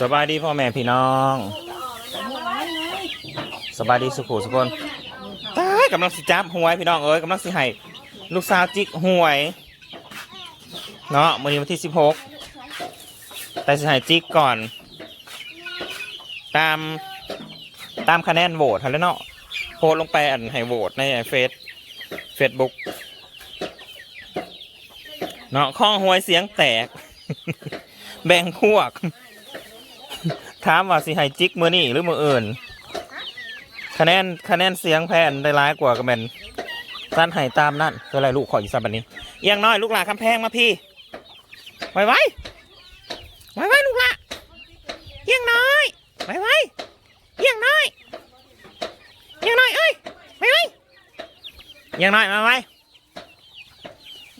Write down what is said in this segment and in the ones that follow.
สบายดีพ่อแม่พี่น้องสบายดีสุขุสุคนตายกำลังสิจับหวยพี่น้องเอ้ยกำลังสิให้ลูกสาวจิกหวยเนาะมื้อนี้วันที่สิบหกแต่สิให้จิกก่อน ตามตามคะแนนโหวตทันแล้วเนาะโพสลงไปอันให้โหวตในเฟซเฟซบุ๊กเนาะข้องหวยเสียงแตก แบ่งพวก ถามว่าสิให้จิกมือนี่หรือมืออื่น คะแนนคะแนนเสียงแพนได้ร้ายกว่าก็เป็นสั้นให้ตามนั่นคืออะไรลูกขออีกสักบันนี้เอียงน้อยลูกหลาคำแพงมาพี่ ไว้ไว้ไว้ไว้ลูกหละเอียงน้อยไว้ไว้เอียงน้อยเอียงน้อยเอ้ยไว้ไว้เอียงน้อยมาไว้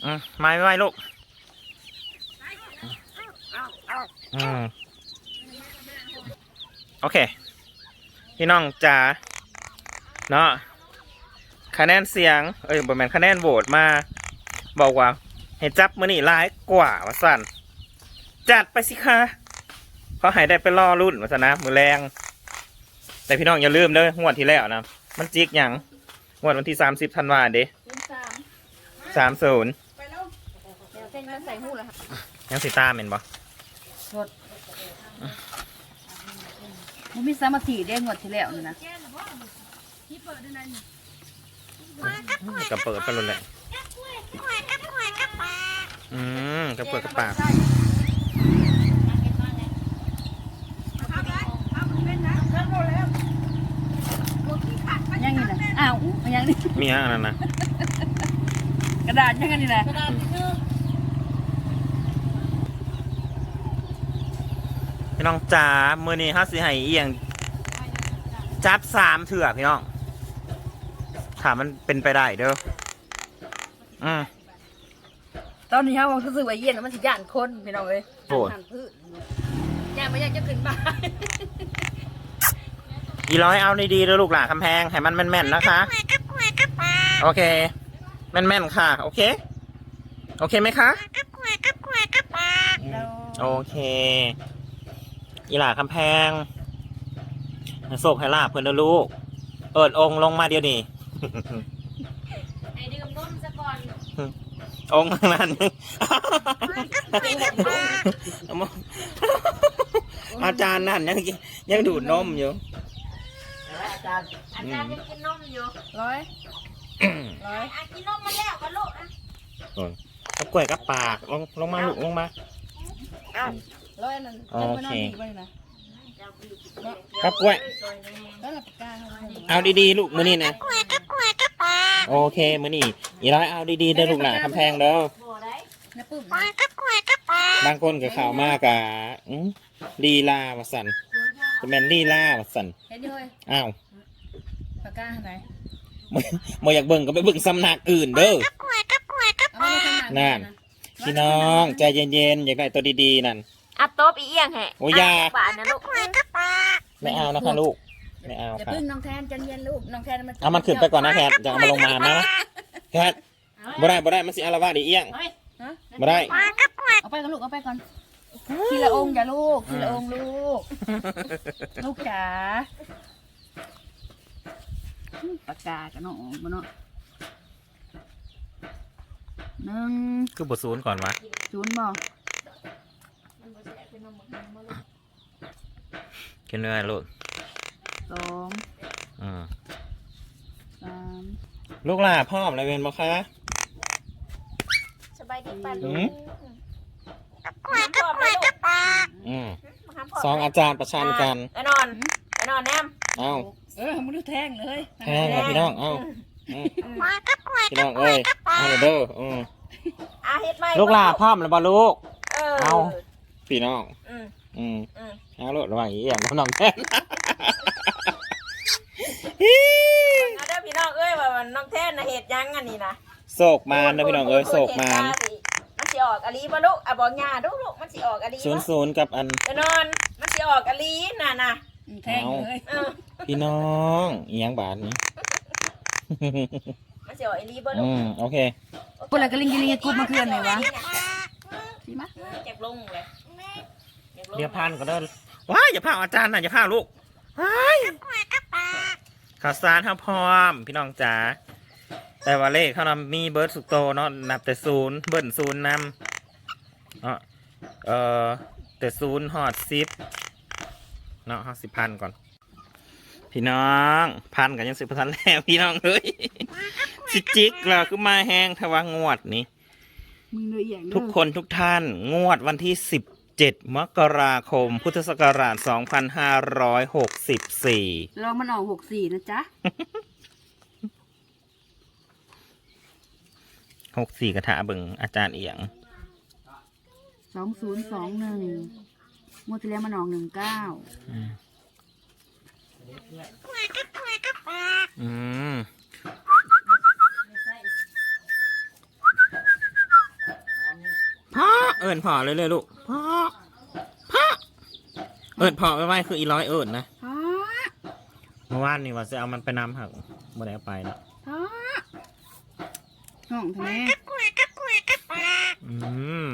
อืมมาไว้ไว้ลูก อืมโอเค พี่น้องจ๋าเนาะคะแนนเสียง เอ้ยบอแมนคะแนนโหวตมา บอกว่า ให้จับมือนี่ร้ายกว่าว่าสั่นจัดไปสิคะเขาให้ได้ไปล่อรุ่นว่าสนนะมือแรง แต่พี่น้องอย่าลืมเด้องวดที่แล้วนะ มันจิกหยังงวดวันที่สามสิบธันวาเด้ยืนสามสามศูนย์ไปแล้วเดี๋ยวเส้นมันใส่หูแล้วค่ะยังสิตามเห็นบ่ มันมีสามัคคีได้งวดที่แล้วนี่นะกับเปิดไปเลยแหละอืมกับเปิดกับปากยังนี่นะอ้าวมันยังนี่มีอะไรนั่นนะกระดาษยังนี่นะพี่ น้องจ๋ามือนี้ห้าสิให้เอียงจับสามเถื่อพี่น้องถามมันเป็นไปได้เด้ออืมตอนนี้ฮะว่ารู้สึกว่าเย็นแล้วมันสิย่านคนพี่น้องเอ้ยโอ้ยหันพืชย่านไม่อยากจะขึ้นบ้านอีร้อยเอาดีๆเด้อลูกหลานคำแพงให้มันแม่นๆนะคะ โอเค แม่นๆค่ะ โอเค โอเคไหมคะ โอเค อีหล่าคำแพงให้โศกให้ลาบเพื่อนเด้อลูกเปิดองค์ลงมาเดี๋ยวนี้ไอ้ดื่มนมซะก่อนองค์นั้นอาจารย์นั่นยังยังดูดนมอยู่ อาจารย์ยังกินนมอยู่ร้อยร้อยอะกินนมมาแล้วก็ลูกอะกับกล้วยกับปากลงลงมาลูกลงมา ร้อยนั่นโอเคยังไม่นอนดีไว้นะกับกล้วย แล้วหลับกาเขาให้เอาดีๆลูกมือนี่นะ โอเคมือนี่อีร้อยเอาดีๆเด้อลูกหลานคำแพงเด้อบ่ได้นะปุ๊บบางคนก็ข่าวมากอะอื้อลีลาวสันจะเป็นลีลาวสันเห็นดิเฮ้ยอ้าวปากกาไหนบ่บ่อยากเบิ่งก็ไปเบิ่งสำนักอื่นเด้อ เอามาทำหนังนั่น พี่น้องใจเย็นๆ อยากได้ตัวดีๆนั่น อัดโต๊ะอีเอียงแฮะโอ้ยอยาป่านนะลูกไม่เอานะคะลูก ไม่เอาอย่าค่ะ พึ่งน้องแทนใจเย็นลูกน้องแทนมันเอามันขึ้นไปก่อนนะแคทจะเอามาลงมานะแคทบ่ได้บ่ได้มันสิอารวาสอีเอี้ยงฮะบ่ได้ เอาไปก่อนลูกเอาไปก่อนทีละองค์อย่าลูกทีละองค์ลูก ลูกจ๋าปากกากันเนาะบ่เนาะหนึ่งคือบทศูนย์ก่อนวะศูนย์บ่ ขึ้นเรื่อยลูกสองอืมสามลูกหล่าพ่อมอะไรเป็นบ่คะ สบายดีป่ะหืลูมกมาพร้อมไหมลูกอืมมาพร้มสองอาจารย์ประชันกันไปนอนไปนอนแนมเอ้าเออมึงดูแท่งเลยแพงเลยพี่น้องเอ้าอืมพี่น้องเอ้ยเอาเด้ออืมอะเฮ็ดไหมลูกหล่าพ่อมแล้วบ่ลูก เออเอา พี่น้อง อืมอืมอืมเอาลูกระหว่างอีเอี้ยงน้องแทน เอาเด้อพี่น้องเอ้ยว่ามันน้องแท้นน่ะเฮ็ดหยังอันนี้นะโศกมานนะพี่น้องเอ้ยโศกมานมันสิออกอะลีบ่ลูกอะบอกย่าดูลูกมันสิออกอะลีศูนย์ศูนย์กับอันไปนอนมันสิออกอะลีน่ะน่ะอืมแท่งเลยเออพี่น้องอีหยังบาทนี้ มันสิออกอะลีบ่ลูอืกมโอเคพวกอะไรก็ลิงกิลิงกูมาเคลื่อนเลยวะ ดีมะเจ็บลงเลยเดี๋ยวพันก็เดินว้ายอย่าพาอาจารย์นะอย่าพาลูกว้ายข่าวสารครับพร้อม พี่น้องจ๋าแต่ว่าเลขเขานำมีเบิร์ดสุกโตเนาะนับแต่ศูนย์เบิ้ลศูนย์นำเนาะเอ่อแต่ศูนย์หอดสิบเนาะห้าสิบพันก่อน พี่น้องพันกันยังสิบพันแล้วพี่น้องเอ้ยสิจิกเราคือมาแห้งทวางวดนี้ มึงเลยอย่างเด้อทุกคนทุกท่านงวดวันที่ 17 มกราคม พุทธศักราช 2564 ลองมันออกหกสี่นะจ๊ะ64กระถาเบิงอาจารย์เอียง สองศูนย์สองหนึ่งงวดที่แล้วมันออกหนึ่งเก้าอืม พ่อเอิญพ่อเลยเลยลูกพ่อพ่อเอิญพ่อไม่ไหวคืออีร้อยเอิญนะพ่อเมื่อวานนี่ว่าจะเอามันไปนำหักบ่ได้เอาไปเนาะพ่อห้องทำไมอืม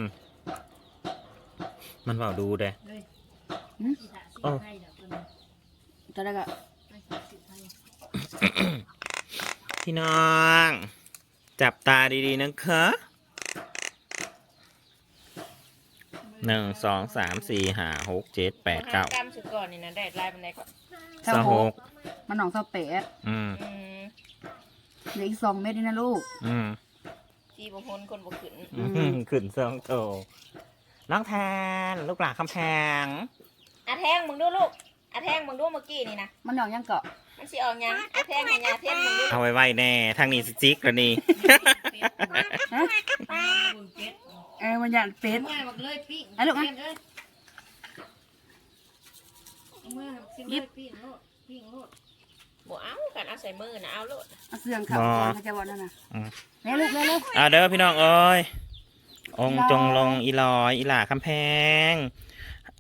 มันเบาดูเด้หืมโอ้ตอนแรกอะพี่น้อง จับตาดีๆนะคะ หนึ่งสองสามสี่ห้าหกเจ็ดแปดเก้า กำสุดก่อนนี่นะได้ลายมันได้ก่อนเท่าสหหกกมันออกเท่าแปดอืม อืมเหลืออีกสองเม็ดนี่นะลูก อืมที่บางคนคนบ่ขึ้นอืมขึ้นสองโตน้องแทนลูกหลานคำแพงอาแท่งมึงดูลูกอาแท่งมึงดูเมื่อกี้นี่นะมันออกยังเกาะมันสิออกหยังอาแท่งให้ยาเทียนมึงดูเอาไว้ไว้แน่ ทางนี้สิจิกแล้วนี่ ฮะ เออมันอยากเป็ด เมื่อบักเลยปิ้งไอ้ลูกอะยิบปิ้งโลดปิ้งโลดบ่เอากันเอาใส่มือนะเอาโลดเอาเสื่องเข่าก่อนเขาจะบอกนั่นน่ะอืมเร็วลูกเร็วเร็วอ่าเด้อพี่น้องเอ้ยองค์จงลงอีลอยอีหลาคำแพง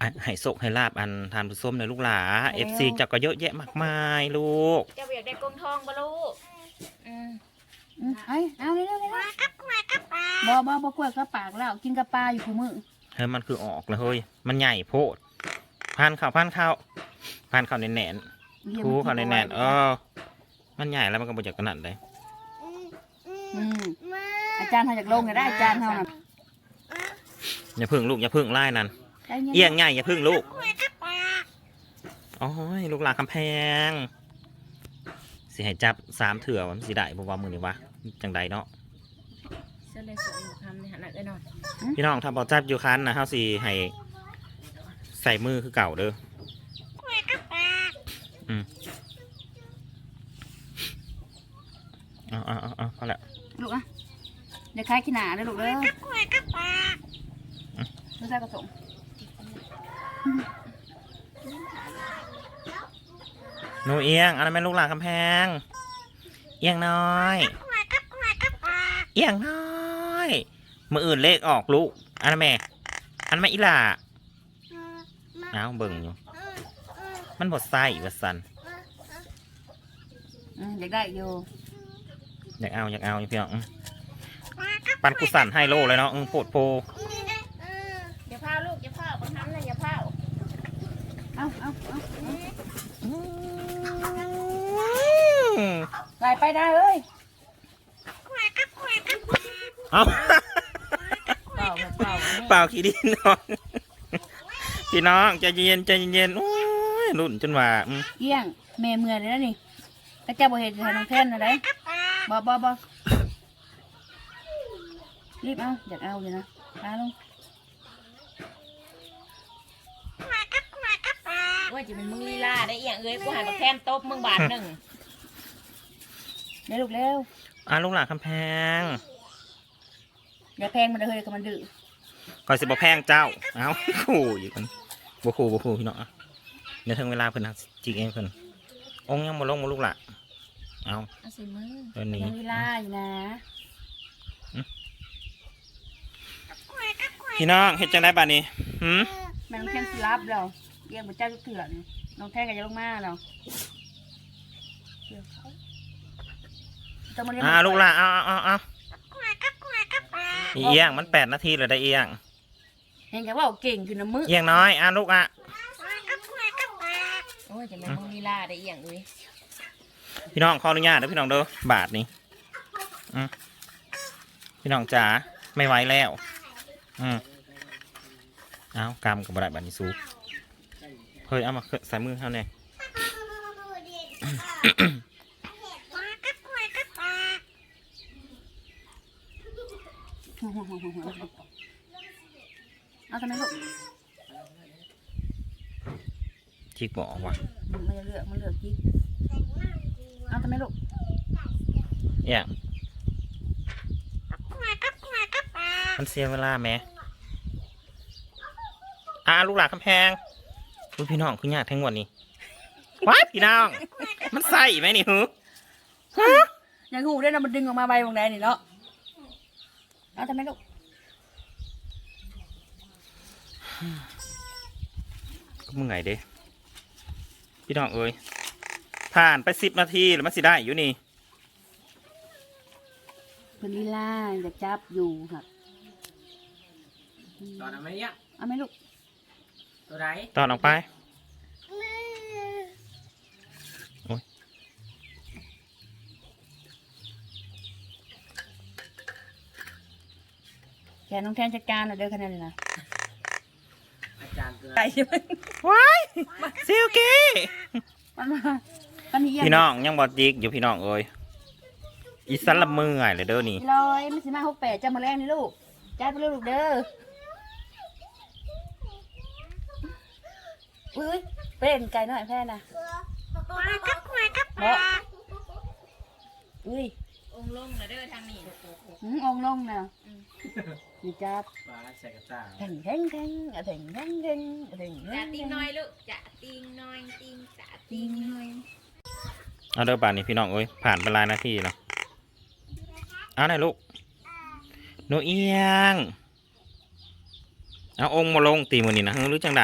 อะให้โศกให้ลาบอันทานผู้ส้มในอยลูกหลาเอฟซีจับก็เยอะแยะมากมายลูก เจ้าอยากได้กลมทองบ่ลูกอืม อืมเอาเอาเร็วเร็วเร็วบ่บ่บ่กล้วยกับปากแล้วกินกับปลาอยู่คู่มือเฮ้ยมันคือออกเลยเฮ้ยมันใหญ่โพดพันข้าวพันข้าวพันข้าวแน่นๆทูข้าวแน่นๆเออ มันใหญ่แล้วมันก็บ่จากขนาดเลยอืมอาจารย์เขาอยากลงเนี่ยได้อาจารย์เขาน่ะอย่าพึ่งลูกอย่าพึ่งไล่นั่นใจเย็นเอียงใหญ่อย่าพึ่งลูกโอ้ยลูกหลานคำแพงสิให้จับสามเถื่อมันสิได้บ่ว่ามือนี่วะ จังใดเนาะเสื้อเลยสวยอยู่ทำในหันหน้าได้หน่อยพี่น้องถ้าบอจับอยู่คันนะเฮาสิให้ใส่มือคือเก่าเด้ออืมเอาเอาเอาเอาพอละลูกอะเดี๋ยวคล้ายขี้หนาเลยลูกเด้อไม่ใช่กระสงหนูเอียงอันนั้นเป็นลูกหลานคำแพง เอียงน้อย เอียงน้อยมืออื่นเลขออกลูกอันนั้นแม่อันนั้นแม่อีหล่าเอาเบิ่งอยู่มันบดไส้วัสันอืมอยากได้อยู่ อยากเอาอยากเอาอยู่พี่น้องอืมปันกุสันให้โลเลยเนาะอืมโพดโพอย่าพาลูกอย่าพาบังคับนะอย่าพาเอาเอาเอาอืมไล่ไปได้เอ้ย เอาเปล่าเปล่าเปล่าขี้ดินน้องพี่น้องใจเย็นใจเย็นโอ้ยรุ่นจนว่าอืมเกี้ยงแม่เมื่อยเลยนะนี่แต่เจ้าบ่เห็นจะให้น้องแท่นอะไรบ่บ่บ่รีบเอาอยากเอาอยู่นะพาลงว่าจะเป็นมึงลีลาได้เอียงเอ้ยกูหันมาแทนตบมึงบาทหนึ่งเร็วลูกเร็ว อะลูกหลานคำแพงอย่าแพงมันเลยกับมันดื้อคอยสิบ่แพงเจ้า เอาขู่อยู่กันบ่ขู่บ่ขู่พี่น้องอะเดี๋ยวถึงเวลาเพิ่นหักจิกเองเพิ่นองค์ยังบ่ลงบ่ลูกหละเอาเอาใส่มือเดี๋ยวนี้ ยังลีลาอยู่นะพี่น้องเฮ็ดจังไดบัดนี้หืมแม่น้องแท่นสิรับเราเรียกบุเจ้าทุกเถื่อนน้องแท่นก็จะลงมาเราต้อ งมาเรียนอ่าลูกหละเอาเอาเอาเอาอีเอียงมันแปดนาทีเลยได้เอียงเห็นแกว่าเก่งคือน้ำมือเอียงน้อยอะลูกอะโอ้ยจะแม่นมึงลีลาได้อีหยังเอ้ยพี่น้องขออนุญาตนะพี่น้องเด้อบาทนี้อืมพี่น้องจ๋าไม่ไหวแล้ว อืมเอากำกับบะไรบานิสูเฮ้ยเอามาใส่มือเขาเนี่ย เอาทำไมลูกจิกบอกว่ะมันจะเลือกมันเลือกจิ๊กเอาทำไมลูกเอี่ยงมันเสียเวลาแหม่อ่าลูกหลานคำแพงอุ๊ยพี่น้องคุณยากทั้งหมดนี่ว้ายพี่น้อง มันใส่ไหมนี่ฮึอยังงูได้นะมันดึงออกมาใบบางแดนี่เนาะเอาทำไมลูก ก็มึงไงเด้พี่น้องเอ้ยผ่านไปสิบนาทีแล้วมันสิได้อยู่นี่เป็นลีลาจะจับอยู่ครับตอนนั้นไหมเนี่ยเอาไหมลูกตัวไหนตอนออกไปแกน้องแทนจัดการเราเด้อคะแนนเลยนะ อาจารย์เกิน ไก่ใช่ไหมว้ายซิลกี้มันมามันเยี่ยมพี่น้องยังบอจิกอยู่พี่น้องเอ้ยอีสันละมือไงเลยเด้อนี่ลอยมันสิมาหกแปดจะมาแรงนี่ลูกจ้าไปลูกเด้ออุ้ยไปเล่นไก่น้อยแพ้นะเนาะอุ้ยองค์ลงน่ะเด้อทางนี้หืมองลงนะ นี่จับปลาใส่กระตาแทงแทงแทงอะแทงแทงแทงอะแทงแทจะงติงน้อยลูกจะติงน้อยติงจะติติงงหน่อยเอาเด้อป่านนี้พี่น้องเอ้ยผ่านไปหลายนาทีแล้วเอาไหนอยลูกหนูเอียงเอาองค์มาลงตีมือนี่นะหรือจังใด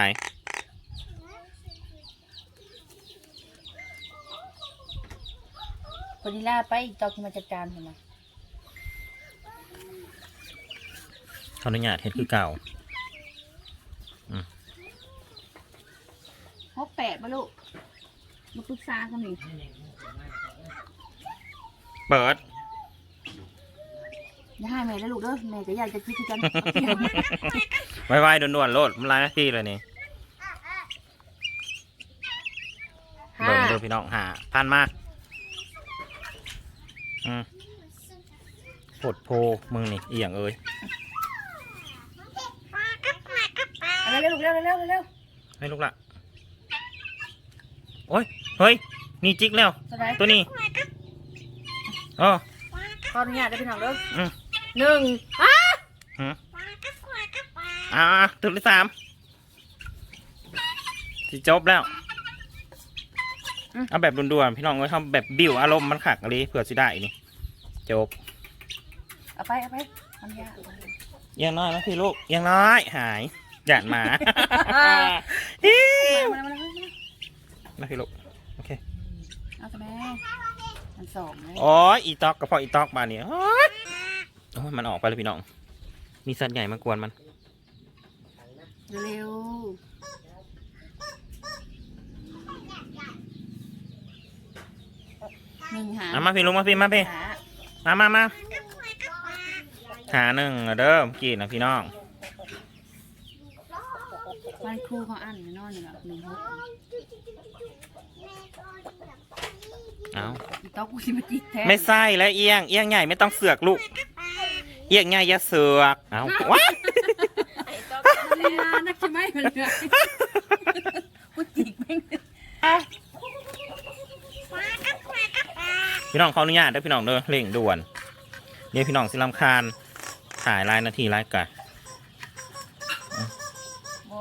คนนี้ล่าไปจอกมาจัดการเห็นไหม ออนุญาตเห็นคือเก่าหกแปดมาลูกมาปรึกษากันหน่อยเปิดอย่าให้แม่แล้วลูกเด้อแม่จะอยากจะคิดกันไวๆด่วนๆโลดมันหลายนาทีเลยนี่ห้าเบิ่งดูพี่น้องหาพันมาอืมปวดโพมึงนี่เอียงเอ้ย เอาเร็วๆลูกเร็วๆเร็วๆเร็วให้ลูกละโอ้ยเฮ้ยนี่จิกแล้วๆสบายตัวนี้อ๋อขออนุญาตได้พี่น้องเด้ออืมหนึ่งอ้าหืมอ่าตัวที่สามที่จบแล้วเอาแบบด่วนๆพี่น้องเอ้ยทำแบบบิวอารมณ์มันขักอะไรเผื่อสิได้นี่จบเอาไปเอาไปอนุญาตอยังน้อยนะพี่ลูกอยังน้อยหาย หยาดหมามาแล้วมาแล้วมาแล้วนะพี่ลูกโอเคเอาแต่แม่มันสองเลยโอ้ยอีตอกกับพ่ออีตอกมาเนี่ยโอ๊ยโอ้ยมันออกไปเลยพี่น้อง มีสัตว์ใหญ่มากวนมัน เร็วหนึ่งหาเอามาพี่ลุงมาพี่มาพี่หา มามามาหาหนึ่งเด้อเมื่อกี่นะพี่น้อง วันครูเขาอ่านนอนอยู่แล้วหนึ่งหกเอาอีต๊อกกูสิมาจิกแท้ไม่ใส่แล้วเอียงเอียงใหญ่ไม่ต้องเสือกลูก เอียงใหญ่อย่าเสือกเอาว้ายไอ้ต้องมันลีลานักใช่ไหมมันเลยกูจิกแม่งพี่น้องขออนุญาตเด้อพี่น้องเด้อเร่งด่วนเดี๋ยวพี่น้องสิลำคาญถ่ายรายนาทีรายกัน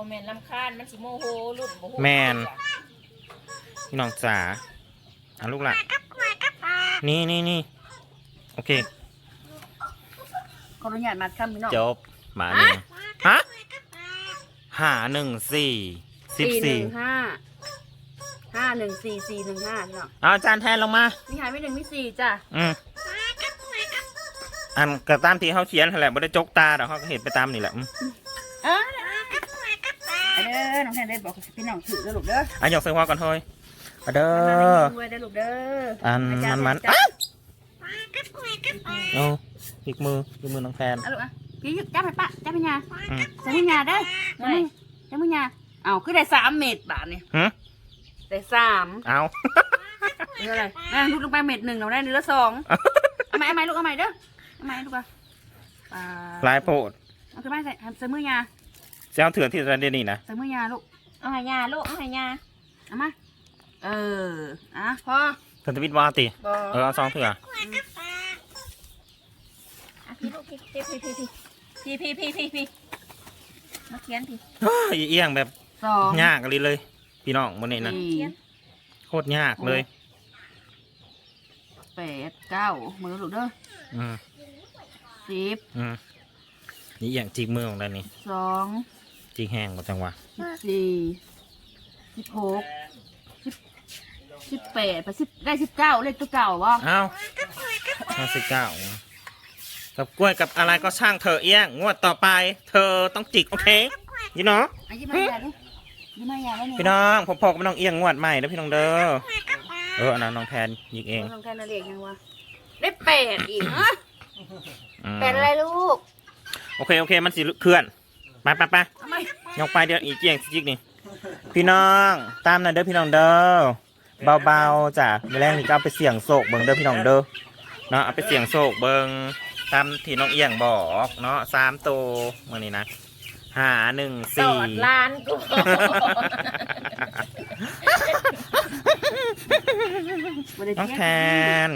โมเมนต์ลำคาญมันสิโมโหลุ่นโมโหแม่น พี่น้องจ๋าเอาลูกละนี่นี่นี่โอเค ขออนุญาตมัดคำพี่น้องจบหมาหนึ่งฮะหาหนึ่งสี่สิบหสี่นึ่งห้าห้าหนึ่งสี่สี่หนึ่งห้าพี่น้องเอาจานแทนลงมามีหายไม่หนึ่งไม่สี่จ้ะอืมอันกระตามที่เขาเขียนนั่นแหละไม่ได้จกตาเดี๋ยวเขาก็เห็นไปตามนี่แหละอืม เอ้ยเอาเด้อ น้องแทนได้บอกพี่น้องถือเด้อลูกเด้ออะยกใส่หัวก่อนเฮ้ยเอาเด้อรวยเด้อลูกเด้ออัอันมันมันอ้าวเอาอีกมืออีกมือน้องแพนเอาลูกอะพี่หยุดจับไปปะจับไปยาอืม จับไปยาเด้อจับไปจับไปยาเอาคือได้สามเม็ดบาทนี่หึได้สามเอาเนื้ออะไรอะลูกลงไปเม็ดหนึ่งเราได้เนื้อสองเอาไหมเอาไหมลูกเอาไหมเด้อเอาไหมลูกอะอ่าลายโพด เอาขึ้นมาใส่ใส่มือยา เจ้าเถื่อนที่ระเดยวนี่นะใส่มือยาลูกเอาให้ยาลูกเอาให้ยาเอามาเอออะพอเถื่อนทวิตว่าติบอเออเอาสองเถื่ออะพี่ลูกพี่พี่พี่พี่พี่พี่พี่พี่พี่มาเขียนพี่เฮ้ยเอียงแบบสองยากเลยเลย พี่น้องมันนี่นะสี่โคตรยากเลยแปดเก้ามือลูกเด้ออืมสิบอืมนี่เอียงจิกมือของเรานี่สอง จิกแห้งหมดจังหวะสิบสี่สิบหกสิบสิบแปดไปสิบได้สิบเก้าเลขตัวเก่าวะเอ้าห้าสิบเก้ากับกล้วยกับอะไรก็ช่างเธอเอี้ยงงวดต่อไป เธอต้องจิกโอเคยี่เนาะอะยิ้มมายาดิยิ้มมายาแล้วเนี่ยพี่น้องผมพอกับน้องเอี้ยงงวดใหม่แล้วพี่น้องเด้อเอออันนั้นน้องแทนยิกเองลองแทนนาเรียกยังวะได้แปดอีกฮะอืมแปดอะไรลูก โอเคโอเคมันสิเคลื่อน ไปไปไปทำไมยกไปเดี๋ยวอีกเจียงสิจิกนี่ พี่น้อง ตามหน่อยเด้อพี่น้องเด้อ เบาๆจ้ะแมลงนี่ก็เอาไปเสี่ยงโศกเบิ่งเด้อพี่น้องเด้อ เนาะเอาไปเสี่ยงโศกเบิ่งตามที่น้องเอี้ยงบอกเนาะสามตัวมื่อนี้นะหาหนึ่งตสี่อดล้านกูบ่ได้น้องเที่ยแทน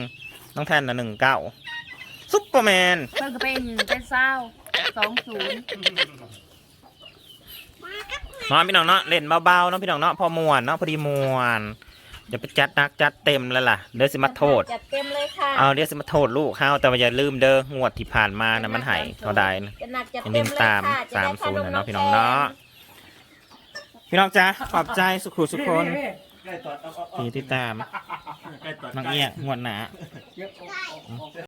น้องแทนนะหนึ่งเก้าซุปเปอร์แมน เพิ่นก็เป็นเป็นเศร้าสองศูนย์ เนาะพี่น้องเนาะเล่นเบาๆเนาะพี่น้องเนาะพอมวนเนาะพอดีมวนเดี๋ยวไปจัดนักจัดเต็มแล้วล่ะเดี๋ยวสิมาโทษจัดเต็มเลยค่ะเอาเดี๋ยวสิมาโทษลูกเขาแต่ว่าอย่าลืมเด้องวดที่ผ่านมานะมันใหายเท่าใดนะจะหนักจัดอย่าเต็ลืมมเลยตามค่ะจะสามได้ศูนย์ขนะมเนาะพี่น้องเนาะพี่น้องจ้าขอบใจสุขุสุขคนใกล้ตอดเอาเอาเอาที่ติดตามใกล้ตอดน้องเอี้ยงวดหนาเยอะ